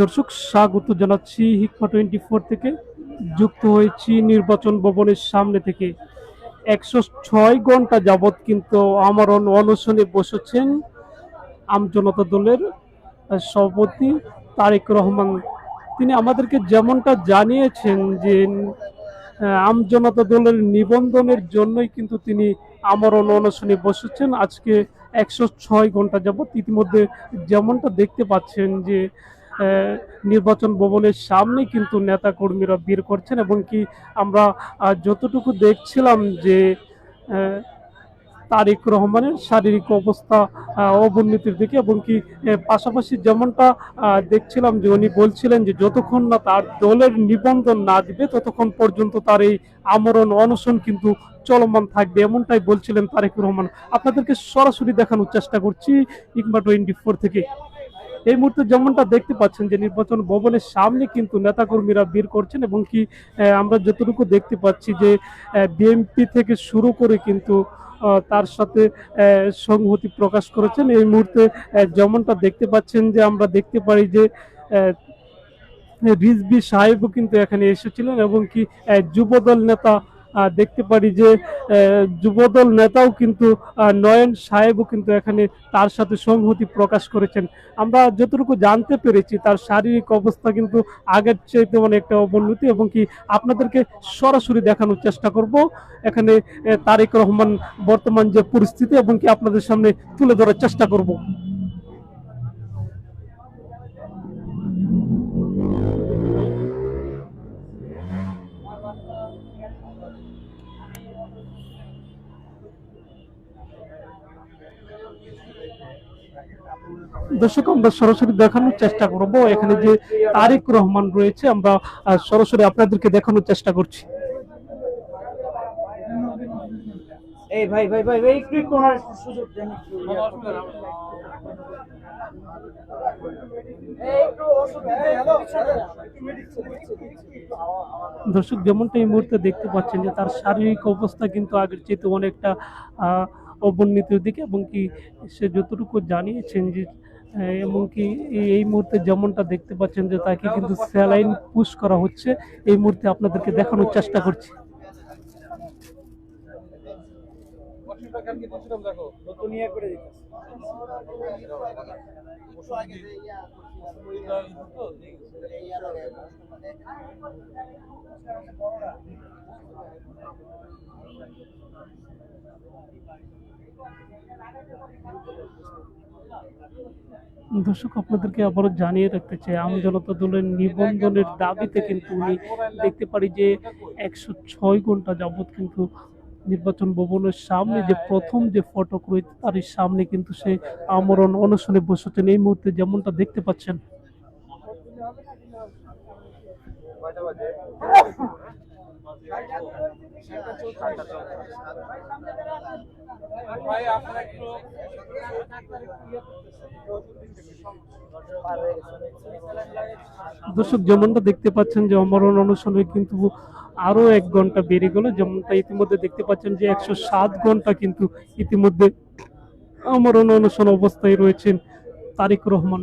দর্শক, স্বাগত জানাচ্ছি হিকমা টোয়েন্টি ফোর থেকে। যুক্ত হয়েছি নির্বাচন ভবনের সামনে থেকে। একশো ছয় ঘণ্টা যাবৎ কিন্তু আমরণ অনশনে বসেছেন আমজনতা দলের সভাপতি তারেক রহমান। তিনি আমাদেরকে যেমনটা জানিয়েছেন যে আমজনতা দলের নিবন্ধনের জন্যই কিন্তু তিনি আমরণ অনশনে বসেছেন। আজকে একশো ছয় ঘণ্টা যাবৎ ইতিমধ্যে যেমনটা দেখতে পাচ্ছেন যে নির্বাচন ভবনের সামনে কিন্তু নেতা কর্মীরা বের করছেন এবং কি আমরা যতটুকু দেখছিলাম যে তারেক রহমানের শারীরিক অবস্থা অবনতির দিকে এবং কি পাশাপাশি যেমনটা দেখছিলাম যে উনি বলছিলেন যে যতক্ষণ না তার দলের নিবন্ধন না দিবে, ততক্ষণ পর্যন্ত তার এই আমরণ অনশন কিন্তু চলমান থাকবে, এমনটাই বলছিলেন তারেক রহমান। আপনাদেরকে সরাসরি দেখানোর চেষ্টা করছি ইকমা টোয়েন্টি ফোর থেকে। এই মুহূর্তে যেমনটা দেখতে পাচ্ছেন যে নির্বাচন ভবনের সামনে কিন্তু নেতাকর্মীরা বের করছেন এবং কি আমরা যতটুকু দেখতে পাচ্ছি যে বিএনপি থেকে শুরু করে কিন্তু তার সাথে সংহতি প্রকাশ করেছেন। এই মুহূর্তে যেমনটা দেখতে পাচ্ছেন যে আমরা দেখতে পারি যে রিজবি সাহেবও কিন্তু এখানে এসেছিলেন এবং কি যুবদল নেতা দেখতে পারি যে যুবদল নেতাও কিন্তু নয়ন সাহেবও কিন্তু এখানে তার সাথে সংহতি প্রকাশ করেছেন। আমরা যতটুকু জানতে পেরেছি, তার শারীরিক অবস্থা কিন্তু আগের চাইতে অনেকটা অবনতি এবং কি আপনাদেরকে সরাসরি দেখানোর চেষ্টা করব। এখানে তারেক রহমান বর্তমান যে পরিস্থিতি এবং কি আপনাদের সামনে তুলে ধরার চেষ্টা করব। দর্শক আমরা সরাসরি দেখানোর চেষ্টা করব এখানে যে তারেক রহমান রয়েছে আমরা সরাসরি আপনাদেরকে দেখানোর চেষ্টা করছি এই ভাই ভাই ভাই ভাই একটু সুযোগ দেন। দর্শক যেমনটা এই মুহূর্তে দেখতে পাচ্ছেন যে তার শারীরিক অবস্থা কিন্তু আগের চেয়ে অনেকটা আহ, অবনতির দিকে এবং কি সে যতটুকু জানিয়েছেন যে এমনকি এই- এই মুহূর্তে যেমনটা দেখতে পাচ্ছেন যে তাকে কিন্তু স্যালাইন পুশ করা হচ্ছে, এই মুহূর্তে আপনাদেরকে দেখানোর চেষ্টা করছি করে দিতেছে। দর্শক, আপনাদেরকে আবারও জানিয়ে রাখতে চাই, আম জনতা দলের নিবন্ধনের দাবিতে কিন্তু উনি দেখতে পারি যে একশো ছয় ঘণ্টা যাবৎ কিন্তু নির্বাচন ভবনের সামনে যে প্রথম যে ফটক রয়েছে তার সামনে কিন্তু সে আমরণ অনশনে বসেছেন। এই মুহূর্তে যেমনটা দেখতে পাচ্ছেন দর্শক, যেমনটা দেখতে পাচ্ছেন যে অমরণ অনুষ্ঠানে কিন্তু আরও এক ঘণ্টা বেড়ে গেল। যেমনটা ইতিমধ্যে দেখতে পাচ্ছেন যে একশো সাত ঘণ্টা কিন্তু ইতিমধ্যে অমরণ অনুষ্ঠান অবস্থায় রয়েছেন তারিক রহমান।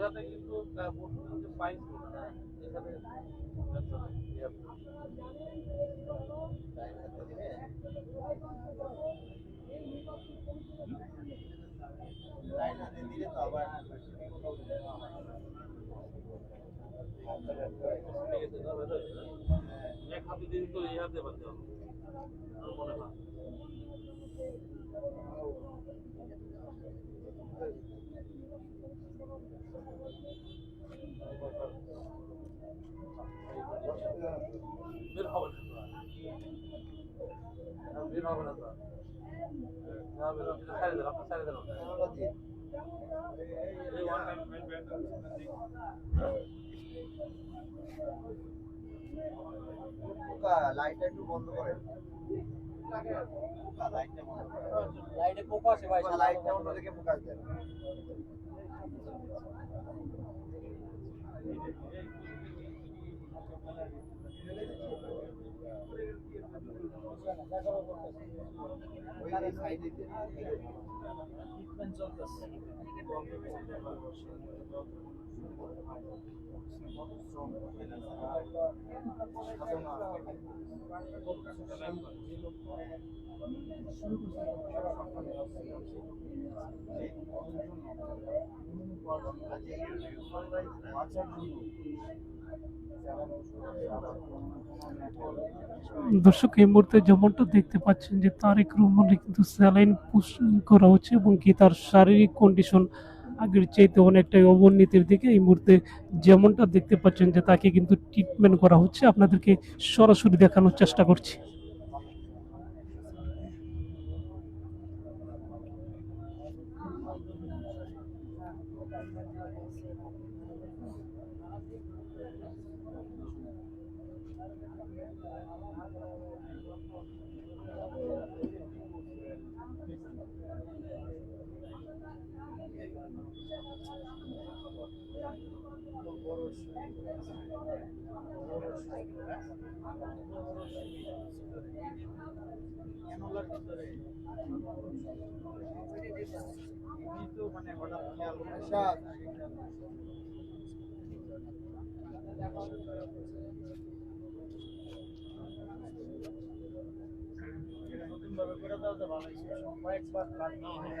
ত্রিপুরাতে কিন্তু বলছিলেন যে পাইপ এখানে এক হাতে দিন তো ইহাতে বাঁধতে হবে। মনে হয়। বের লাইটটা একটু বন্ধ করেন লাইটটা বন্ধ করেন লাইটে পোকা আছে। ভাই লাইটটা অন্যদিকে ফোকাস দেন ওই সাইডে দেন ট্রিটমেন্ট চলতেছে দর্শক, এই মুহূর্তে যেমনটা দেখতে পাচ্ছেন যে তারেক রহমানের কিন্তু স্যালাইন পুশ করা হচ্ছে এবং কি তার শারীরিক কন্ডিশন আগের চাইতে অনেকটাই অবনতির দিকে এই মুহূর্তে যেমনটা দেখতে পাচ্ছেন যে তাকে কিন্তু ট্রিটমেন্ট করা হচ্ছে। আপনাদেরকে সরাসরি দেখানোর চেষ্টা করছি। নতুনভাবে করে দাও তো ভালো কয়েকবার ব্লাড নিয়ে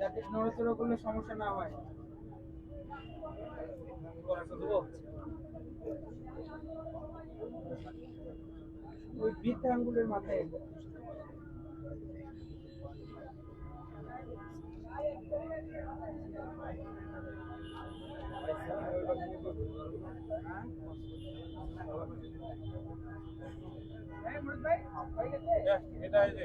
যাতে নড়াচড়া করলে সমস্যা না হয়। ওই বৃদ্ধাঙ্গুলের মাথায়। হ্যাঁ হয়ে এটা এই যে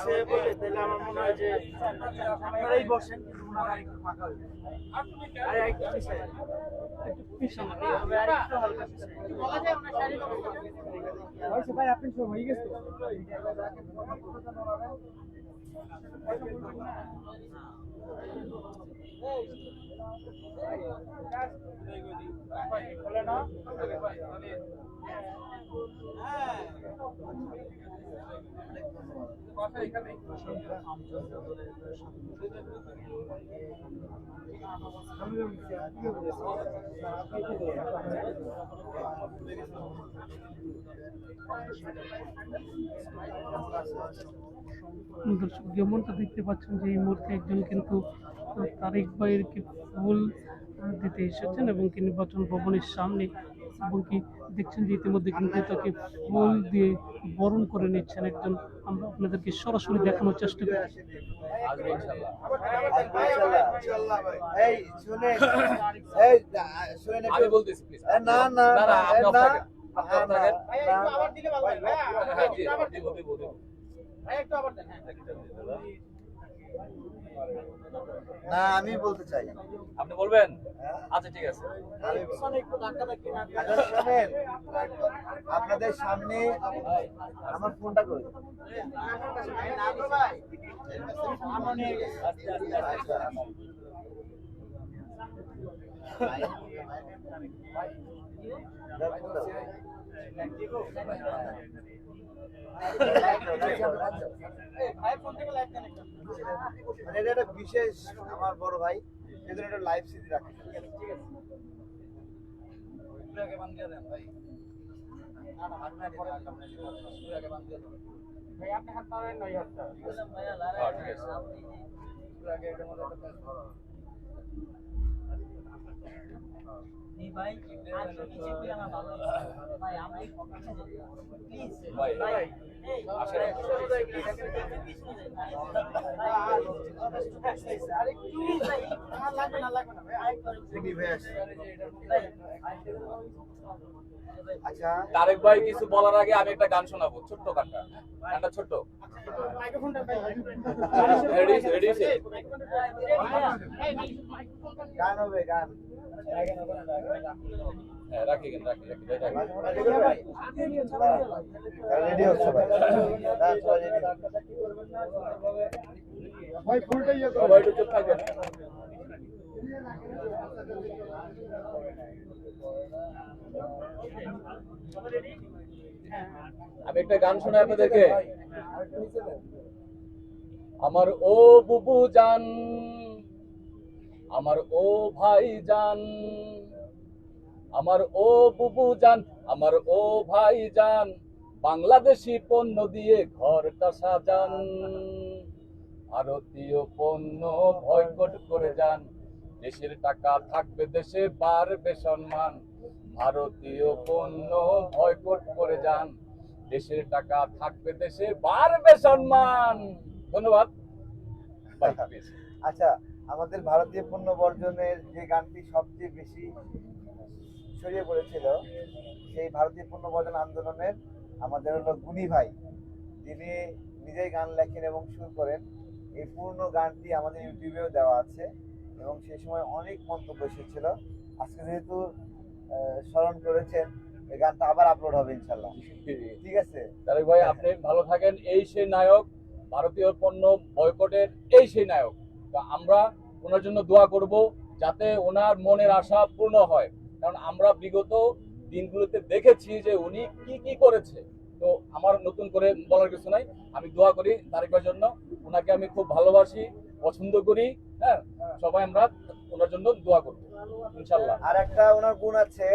সে বলে তাহলে আমার মনে হয় যে আপনারাই বসেন কিন্তু ওনারা আরেকটু ফাঁকা হয়ে যাবে। একটু পিছাই। একটু পিছানো, এইভাবে আরেকটু হালকা পিছাই। ভাই আপনি সব হয়ে গেছে খোলে না হ্যাঁ দর্শক যেমনটা দেখতে পাচ্ছেন যে এই মুহূর্তে একজন কিন্তু তারেক ভাইয়ের কি ফুল দিতে এসেছেন এবং কি নির্বাচন ভবনের সামনে এবং কি দেখছেন যে ইতিমধ্যে কিন্তু তাকে ফুল দিয়ে বরণ করে নিচ্ছেন একজন আমরা আপনাদেরকে সরাসরি দেখানোর চেষ্টা করি আসবে ইনশাল্লাহ এই শুনে এই আহ, শুনেন আমি একটু বলতেছি প্লিজ না না না না আমি বলতে চাই আপনি বলবেন? হ্যাঁ? আচ্ছা ঠিক আছে। আচ্ছা, আপনাদের সামনে আমার ফোনটা করে আচ্ছা। ভাই ফোন থেকে লাইভ কানেক্ট মানে এটা একটা বিশেষ আমার বড় ভাই সেজন্য একটা লাইভ স্মৃতি রাখি। ভাই। হাত হাতটা হ্যাঁ ঠিক আছে। ভাই। লাগছে। ভাই যাই প্লিজ ভাই ভাই এই আসেন। পিছনে যাই। ভাই প্লিজ ভাই। আমার লাগবে না লাগবে না ভাই সিমি ভাই তারেক ভাই কিছু বলার আগে আমি একটা গান শোনাবো ছোট্ট গানটা। গানটা ছোট্ট। গান হবে গান। হ্যাঁ রাখি রেডি হচ্ছে ভাই। চুপ থাকবেন। আমি একটা গান শোনাই আপনাদেরকে। আমার ও বুবু জান, আমার ও ভাই জান, আমার ও বুবু জান, আমার ও ভাই জান, বাংলাদেশি পণ্য দিয়ে ঘরটা সাজান, ভারতীয় পণ্য বয়কট করে যান, দেশের টাকা থাকবে, দেশে বাড়বে সম্মান। ভারতীয় পণ্য বয়কট করে যান। দেশের টাকা থাকবে, দেশে বাড়বে সম্মান। ধন্যবাদ। আচ্ছা আমাদের ভারতীয় পণ্য বর্জনের যে গানটি সবচেয়ে বেশি ছড়িয়ে পড়েছিল, সেই ভারতীয় পণ্য বর্জন আন্দোলনের আমাদের হলো গুণী ভাই। যিনি নিজেই গান লেখেন এবং সুর করেন। এই পূর্ণ গানটি আমাদের ইউটিউবেও দেওয়া আছে এবং সেই সময় অনেক মন্তব্য এসেছিল। আজকে যেহেতু স্মরণ করেছেন, এই গানটা আবার আপলোড হবে ইনশাল্লাহ ঠিক আছে? তারেক ভাই, আপনি ভালো থাকেন, এই সেই নায়ক, ভারতীয় পণ্য বয়কটের এই সেই নায়ক। তো আমরা ওনার জন্য দোয়া করব যাতে ওনার মনের আশা পূর্ণ হয়। কারণ আমরা বিগত দিনগুলোতে দেখেছি যে উনি কি কি করেছে। তো আমার নতুন করে বলার কিছু নাই। আমি দোয়া করি তারেক ভাইয়ের জন্য। ওনাকে আমি খুব ভালোবাসি। পছন্দ করি হ্যাঁ? সবাই আমরা ওনার জন্য দোয়া করব, ইনশাল্লাহ। আর একটা ওনার গুণ আছে